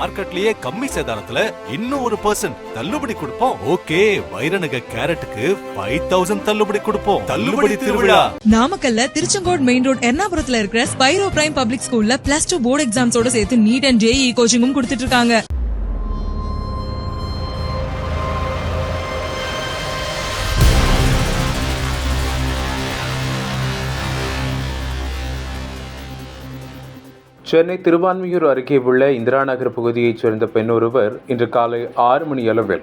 மார்க்கெட்லயே கம்மி சேதாரத்துல இன்னும் ஒரு பர்சன்ட் தள்ளுபடி கொடுப்போம். ஓகே வைரநக கேரட்டுக்கு ஃபைவ் தௌசண்ட் தள்ளுபடி கொடுப்போம். தள்ளுபடி திருவிழா. நாமக்கல்ல திருச்செங்கோடு மெயின் ரோட் எர்ணாபுரத்துல இருக்கிற ஸ்பைரோ பிரைம் பப்ளிக் ஸ்கூல்ல பிளஸ் டூ போர்டு எக்ஸாம்ஸோட சேர்த்து நீட் அண்ட் ஜேஇ கோச்சிங்கும் கொடுத்துட்டு இருக்காங்க. சென்னை திருவான்மியூர் அருகே உள்ள இந்திரா நகர் பகுதியைச் சேர்ந்த பெண் ஒருவர் இன்று காலை ஆறு மணி அளவில்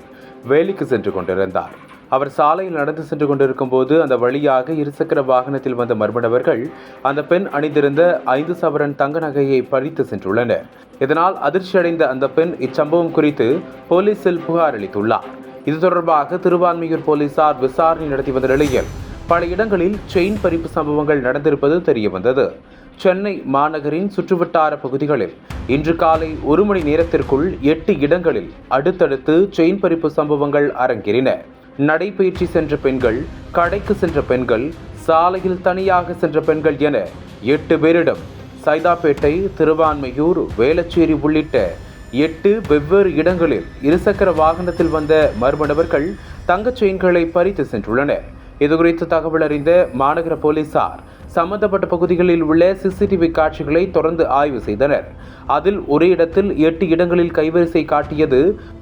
வேலைக்கு சென்று கொண்டிருந்தார். அவர் சாலையில் நடந்து சென்று கொண்டிருக்கும் போது அந்த வழியாக இருசக்கர வாகனத்தில் வந்த மர்மணவர்கள் அந்த பெண் அணிந்திருந்த ஐந்து சவரன் தங்க நகையை பறித்து சென்றுள்ளனர். இதனால் அதிர்ச்சியடைந்த அந்த பெண் இச்சம்பவம் குறித்து போலீசில் புகார் அளித்துள்ளார். இது தொடர்பாக திருவான்மியூர் போலீசார் விசாரணை நடத்தி வந்த நிலையில் பல இடங்களில் செயின் பறிப்பு சம்பவங்கள் நடந்திருப்பது தெரியவந்தது. சென்னை மாநகரின் சுற்றுவட்டார பகுதிகளில் இன்று காலை ஒரு மணி நேரத்திற்குள் எட்டு இடங்களில் அடுத்தடுத்து செயின் பறிப்பு சம்பவங்கள் அரங்கேறின. நடைபயிற்சி சென்ற பெண்கள் கடைக்கு சென்ற பெண்கள் சாலையில் தனியாக சென்ற பெண்கள் என எட்டு பேரிடம் சைதாப்பேட்டை திருவான்மையூர் வேளச்சேரி உள்ளிட்ட எட்டு வெவ்வேறு இடங்களில் இருசக்கர வாகனத்தில் வந்த மர்ம நபர்கள் தங்கச் செயின்களை பறித்து சென்றுள்ளனர். இதுகுறித்து தகவல் அறிந்த மாநகர போலீசார் சம்பந்தப்பட்ட பகுதிகளில் உள்ள சிசிடிவி காட்சிகளை தொடர்ந்து ஆய்வு செய்தனர். அதில் ஒரே இடத்தில் எட்டு இடங்களில் கைவரிசை காட்டியது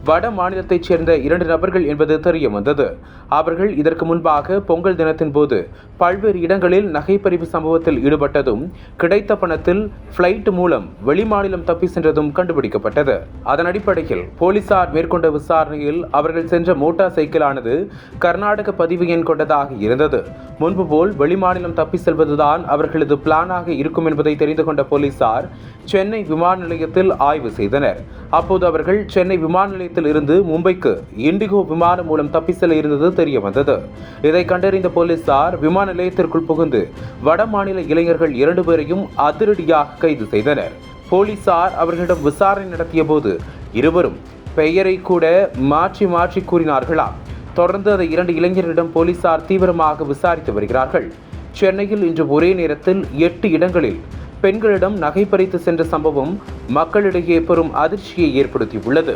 வட மாநிலத்தைச் சேர்ந்த இரண்டு நபர்கள் என்பது தெரிய வந்தது அவர்கள் இதற்கு முன்பாக பொங்கல் தினத்தின் போது பல்வேறு இடங்களில் நகைப்பறிவு சம்பவத்தில் ஈடுபட்டதும் கிடைத்த பணத்தில் பிளைட் மூலம் வெளிமாநிலம் தப்பி சென்றதும் கண்டுபிடிக்கப்பட்டது. அதன் அடிப்படையில் போலீசார் மேற்கொண்ட விசாரணையில் அவர்கள் சென்ற மோட்டார் சைக்கிளானது கர்நாடக பதிவு எண் கொண்டதாக இருந்தது. முன்பு போல் வெளிமாநிலம் தப்பி செல்வது இதுதான் அவர்களது பிளானாக இருக்கும் என்பதை தெரிந்து கொண்ட போலீசார் சென்னை விமான நிலையத்தில் ஆய்வு செய்தனர். அப்போது அவர்கள் சென்னை விமான நிலையத்தில் இருந்து மும்பைக்கு இண்டிகோ விமானம் மூலம் தப்பி செல்ல இருந்தது தெரிய வந்தது இதை கண்டறிந்த போலீசார் விமான நிலையத்திற்குள் புகுந்து வட மாநில இளைஞர்கள் இரண்டு பேரையும் அதிரடியாக கைது செய்தனர். போலீசார் அவர்களிடம் விசாரணை நடத்திய போது இருவரும் பெயரை கூட மாற்றி மாற்றி கூறினார்களாம். தொடர்ந்து அதை இரண்டு இளைஞர்களிடம் போலீசார் தீவிரமாக விசாரித்து வருகிறார்கள். சென்னையில் இன்று ஒரே நேரத்தில் எட்டு இடங்களில் பெண்களிடம் நகை பறித்து சென்ற சம்பவம் மக்களிடையே பெரும் அதிர்ச்சியை ஏற்படுத்தியுள்ளது.